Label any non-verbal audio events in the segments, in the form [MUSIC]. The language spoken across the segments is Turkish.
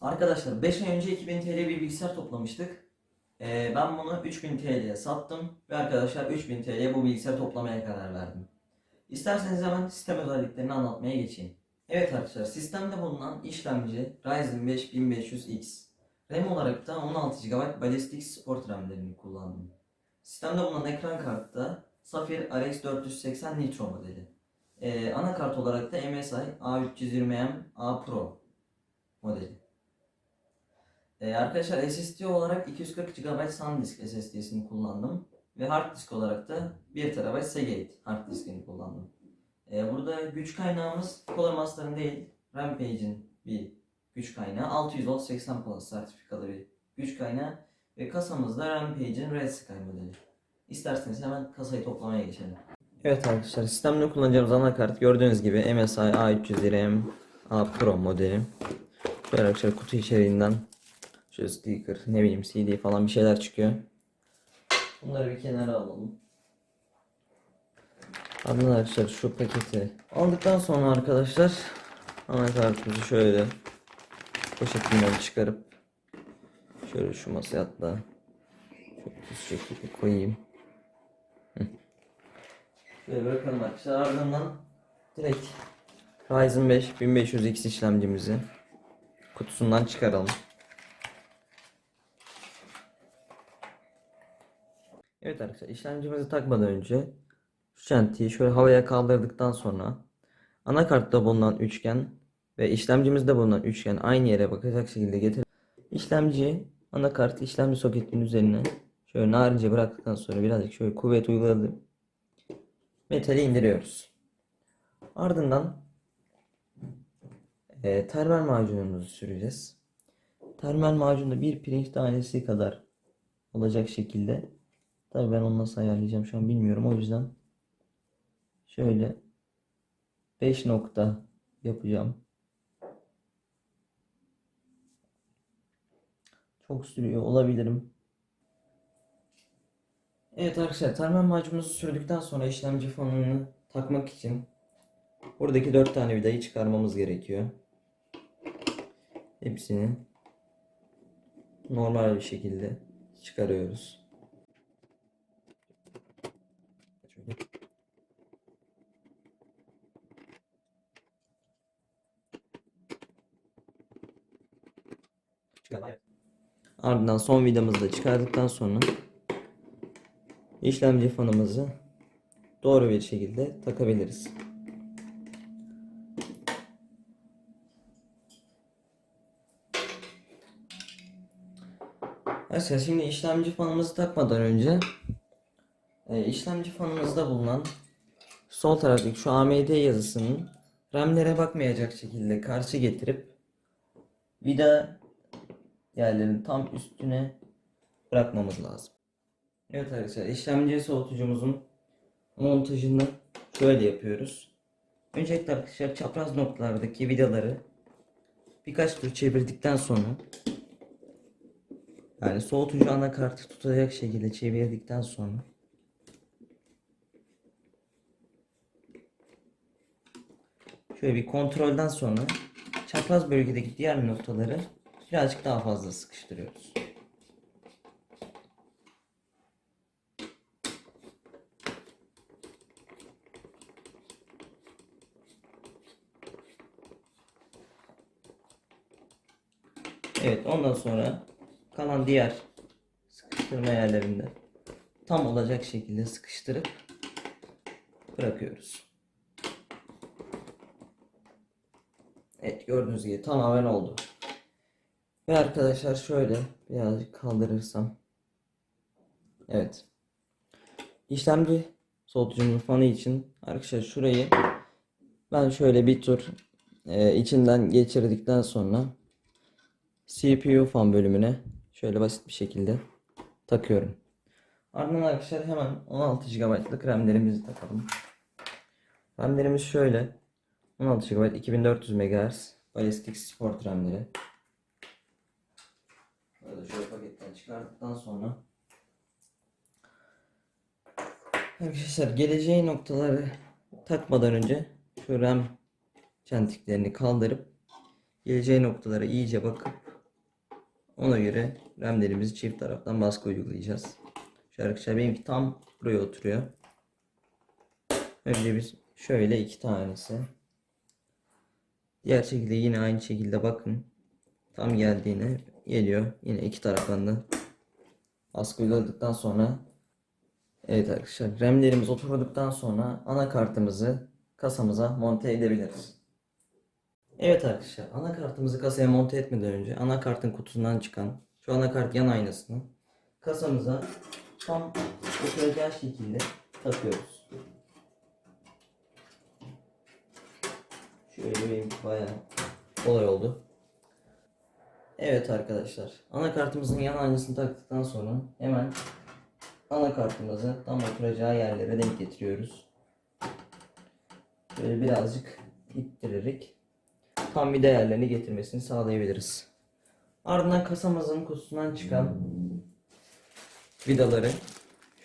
Arkadaşlar 5 ay önce 2000 TL bir bilgisayar toplamıştık. Ee, ben bunu 3000 TL'ye sattım ve arkadaşlar 3000 TL'ye bu bilgisayarı toplamaya karar verdim. İsterseniz hemen sistem özelliklerini anlatmaya geçeyim. Evet arkadaşlar sistemde bulunan işlemci Ryzen 5 1500X. RAM olarak da 16 GB Ballistic Sport RAM'lerini kullandım. Sistemde bulunan ekran kartı da Sapphire RX 480 Nitro modeli. Ee, anakart olarak da MSI A320M A Pro modeli. Ee, arkadaşlar SSD olarak 240 GB SanDisk SSD'sini kullandım. Ve hard disk olarak da 1 TB Seagate hard diskini kullandım. Ee, burada güç kaynağımız Codemaster'ın değil, Rampage'in bir güç kaynağı. 600 volt 80 Plus sertifikalı bir güç kaynağı. Ve kasamızda Rampage'in Red Sky modeli. İsterseniz hemen kasayı toplamaya geçelim. Evet arkadaşlar sistemde kullanacağımız anakart gördüğünüz gibi MSI A320M A Pro modeli. Şöyle arkadaşlar kutu içeriğinden şöyle sticker ne bileyim CD falan bir şeyler çıkıyor. Bunları bir kenara alalım. Arkadaşlar şu paketi aldıktan sonra arkadaşlar anakartımızı şöyle poşetinden çıkarıp şöyle şu masaya hatta çok düz şekilde koyayım. Şöyle bırakalım arkadaşlar ardından direkt Ryzen 5 1500X işlemcimizi kutusundan çıkaralım. Evet arkadaşlar işlemcimizi takmadan önce şu çentiyi şöyle havaya kaldırdıktan sonra anakartta bulunan üçgen ve işlemcimizde bulunan üçgen aynı yere bakacak şekilde getir. İşlemciyi anakart işlemci soketinin üzerine şöyle narince bıraktıktan sonra birazcık şöyle kuvvet uyguladım. Metali indiriyoruz. Ardından e, termal macunumuzu süreceğiz. Termal macunda bir pirinç tanesi kadar olacak şekilde. Tabii ben onu nasıl ayarlayacağım şu an bilmiyorum. O yüzden şöyle 5 nokta yapacağım. Çok sürüyor olabilirim. Evet arkadaşlar termal macunumuzu sürdükten sonra işlemci fanını takmak için buradaki 4 tane vidayı çıkarmamız gerekiyor. Hepsini normal bir şekilde çıkarıyoruz. Şöyle. Ardından son vidamızı da çıkardıktan sonra işlemci fanımızı doğru bir şekilde takabiliriz. Arkadaşlar şimdi işlemci fanımızı takmadan önce e, işlemci fanımızda bulunan sol taraftaki şu AMD yazısının RAM'lere bakmayacak şekilde karşı getirip vida yerlerini tam üstüne bırakmamız lazım. Evet arkadaşlar işlemci soğutucumuzun montajını şöyle yapıyoruz. Öncelikle arkadaşlar çapraz noktalardaki vidaları birkaç tur çevirdikten sonra yani soğutucu anakartı tutacak şekilde çevirdikten sonra şöyle bir kontrolden sonra çapraz bölgedeki diğer noktaları birazcık daha fazla sıkıştırıyoruz. Evet ondan sonra kalan diğer sıkıştırma yerlerinde tam olacak şekilde sıkıştırıp bırakıyoruz. Evet gördüğünüz gibi tamamen oldu. Ve arkadaşlar şöyle birazcık kaldırırsam. Evet. İşlemci soğutucunun fanı için arkadaşlar şurayı ben şöyle bir tur e, içinden geçirdikten sonra CPU fan bölümüne şöyle basit bir şekilde takıyorum. Ardından arkadaşlar hemen 16 GB'lık RAM'lerimizi takalım. RAM'lerimiz şöyle 16 GB 2400 MHz Ballistic Sport RAM'leri. Böyle şöyle paketten çıkardıktan sonra Arkadaşlar geleceği noktaları takmadan önce şu RAM çentiklerini kaldırıp geleceği noktalara iyice bakıp Ona göre RAM'lerimizi çift taraftan baskı uygulayacağız. Şu arkadaşlar benimki tam buraya oturuyor. Önce biz şöyle iki tanesi. Diğer şekilde yine aynı şekilde bakın. Tam geldiğine geliyor. Yine iki taraftan da baskı uyguladıktan sonra Evet arkadaşlar RAM'lerimiz oturduktan sonra anakartımızı kasamıza monte edebiliriz. Evet arkadaşlar anakartımızı kasaya monte etmeden önce anakartın kutusundan çıkan şu anakart yan aynasını kasamıza tam oturacağı şekilde takıyoruz. Şöyle benim bayağı kolay oldu. Evet arkadaşlar anakartımızın yan aynasını taktıktan sonra hemen anakartımızı tam oturacağı yerlere denk getiriyoruz. Böyle birazcık ittirerek tam bir değerlerini getirmesini sağlayabiliriz. Ardından kasamızın kutusundan çıkan vidaları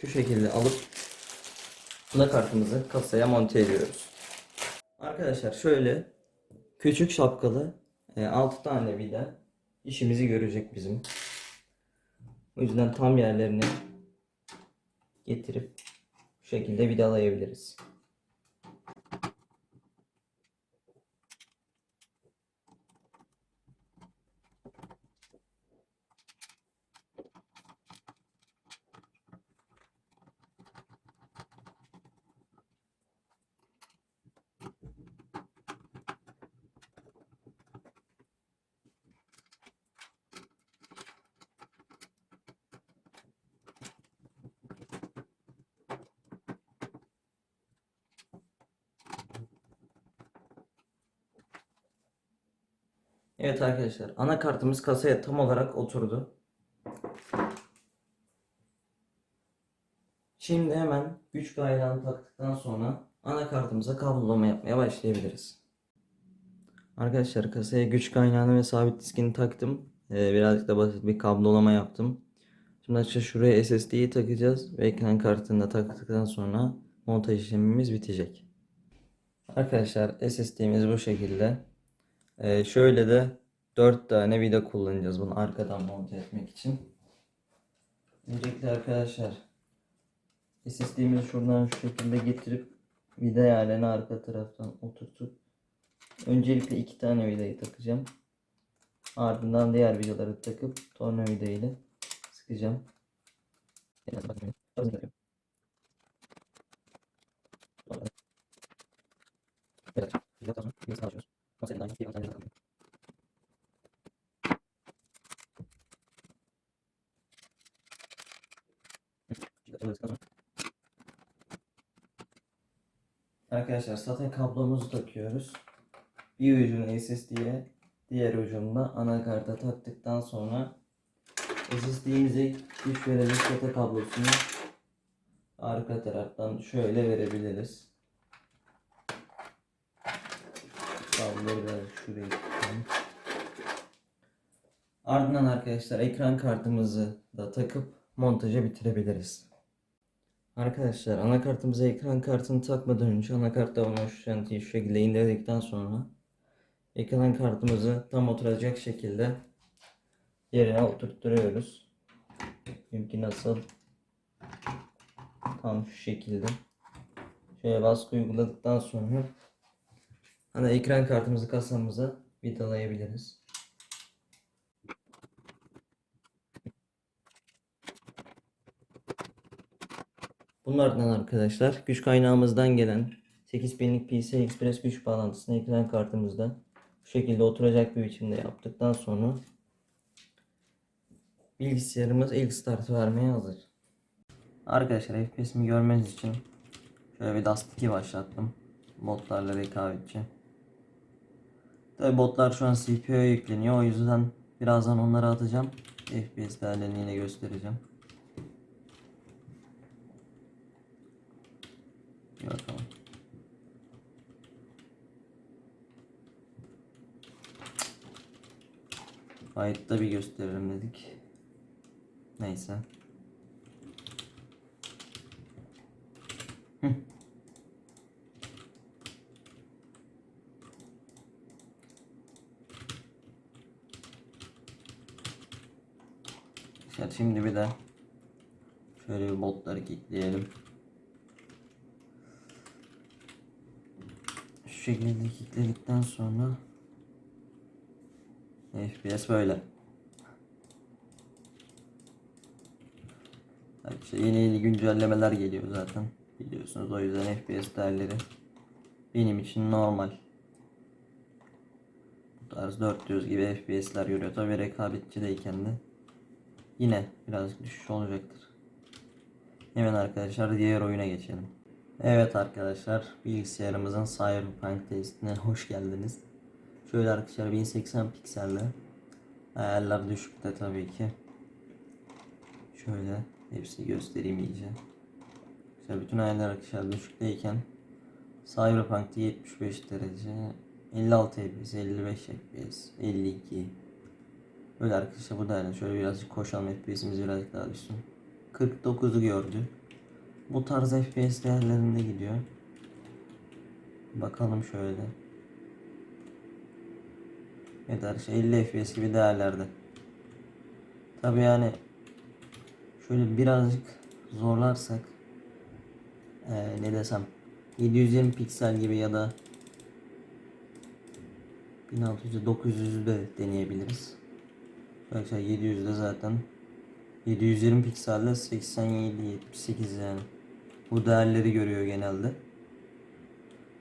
şu şekilde alıp anakartımızı kasaya monte ediyoruz. Arkadaşlar şöyle küçük şapkalı 6 tane vida işimizi görecek bizim. O yüzden tam yerlerini getirip bu şekilde vidalayabiliriz. Evet arkadaşlar anakartımız kasaya tam olarak oturdu. Şimdi hemen güç kaynağını taktıktan sonra anakartımıza kablolama yapmaya başlayabiliriz. Arkadaşlar kasaya güç kaynağını ve sabit diskini taktım. Ee, birazcık da basit bir kablolama yaptım. Şimdi arkadaşlar şuraya SSD'yi takacağız ve ekran kartını da taktıktan sonra montaj işlemimiz bitecek. Arkadaşlar SSD'miz bu şekilde. Ee, şöyle de 4 tane vida kullanacağız bunu arkadan monte etmek için. Öncelikle arkadaşlar SSD'mizi şuradan şu şekilde getirip vida yerlerine arka taraftan oturtup öncelikle iki tane vidayı takacağım. Ardından diğer vidaları takıp tornavida ile sıkacağım. Evet, Masayı da aynı bir tane takalım. Arkadaşlar zaten kablomuzu takıyoruz. Bir ucunu SSD'ye, diğer ucunu anakarta taktıktan sonra SSD'mize güç verecek SATA kablosunu arka taraftan şöyle verebiliriz. Kabloları biraz şuraya tutalım. Ardından arkadaşlar ekran kartımızı da takıp montajı bitirebiliriz. Arkadaşlar anakartımıza ekran kartını takmadan önce anakart tavanına şu şantiyi şu şekilde indirdikten sonra ekran kartımızı tam oturacak şekilde yerine oturtturuyoruz. Çünkü nasıl tam şu şekilde şöyle baskı uyguladıktan sonra ana ekran kartımızı kasamıza vidalayabiliriz. Bunlardan arkadaşlar güç kaynağımızdan gelen 8 pinlik PCI Express güç bağlantısını ekran kartımızda bu şekilde oturacak bir biçimde yaptıktan sonra bilgisayarımız ilk startı vermeye hazır. Arkadaşlar FPS'imi görmeniz için şöyle bir Dust 2 başlattım. Botlarla rekabetçi. Tabi botlar şu an CPU'ya yükleniyor. O yüzden birazdan onları atacağım. FPS değerlerini yine göstereceğim. Bir bakalım. Kayıtta bir gösteririm dedik. Neyse. Arkadaşlar şimdi bir de şöyle bir botları kilitleyelim. Şu şekilde kilitledikten sonra FPS böyle. Arkadaşlar yeni yeni güncellemeler geliyor zaten. Biliyorsunuz o yüzden FPS değerleri benim için normal. Bu tarz 400 gibi FPS'ler görüyor. Tabi rekabetçideyken de yine birazcık düşüş olacaktır. Hemen arkadaşlar diğer oyuna geçelim. Evet arkadaşlar bilgisayarımızın Cyberpunk testine [LAUGHS] hoş geldiniz. Şöyle arkadaşlar 1080 pikselde ayarlar düşükte tabii ki. Şöyle hepsini göstereyim iyice. İşte bütün ayarlar arkadaşlar düşükteyken Cyberpunk'ta 75 derece 56 FPS, 55 FPS, 52 Böyle arkadaşlar bu da yani şöyle birazcık koşalım FPS'imiz birazcık daha düşsün. 49'u gördü. Bu tarz FPS değerlerinde gidiyor. Bakalım şöyle. Evet arkadaşlar 50 FPS gibi değerlerde. Tabi yani şöyle birazcık zorlarsak eee, ne desem 720 piksel gibi ya da 1600'e 900'ü de deneyebiliriz. Arkadaşlar 700'de zaten 720 pikselde 87 78 yani. Bu değerleri görüyor genelde.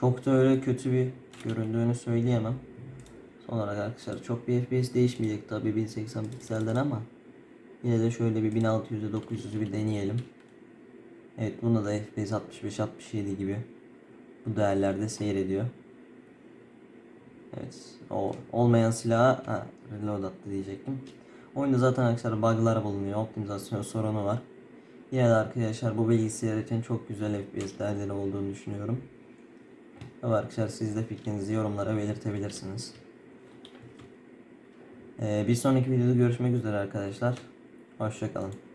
Çok da öyle kötü bir göründüğünü söyleyemem. Son olarak arkadaşlar çok bir FPS değişmeyecek tabi 1080 pikselden ama yine de şöyle bir 1600'e 900'ü bir deneyelim. Evet bunda da FPS 65-67 gibi bu değerlerde seyrediyor. Evet o olmayan silaha ha, reload attı diyecektim. Oyunda zaten arkadaşlar bug'lar bulunuyor. Optimizasyon sorunu var. Yine de arkadaşlar bu bilgisayar için çok güzel FPS değerleri olduğunu düşünüyorum. Ama arkadaşlar siz de fikrinizi yorumlara belirtebilirsiniz. Ee, bir sonraki videoda görüşmek üzere arkadaşlar. Hoşçakalın.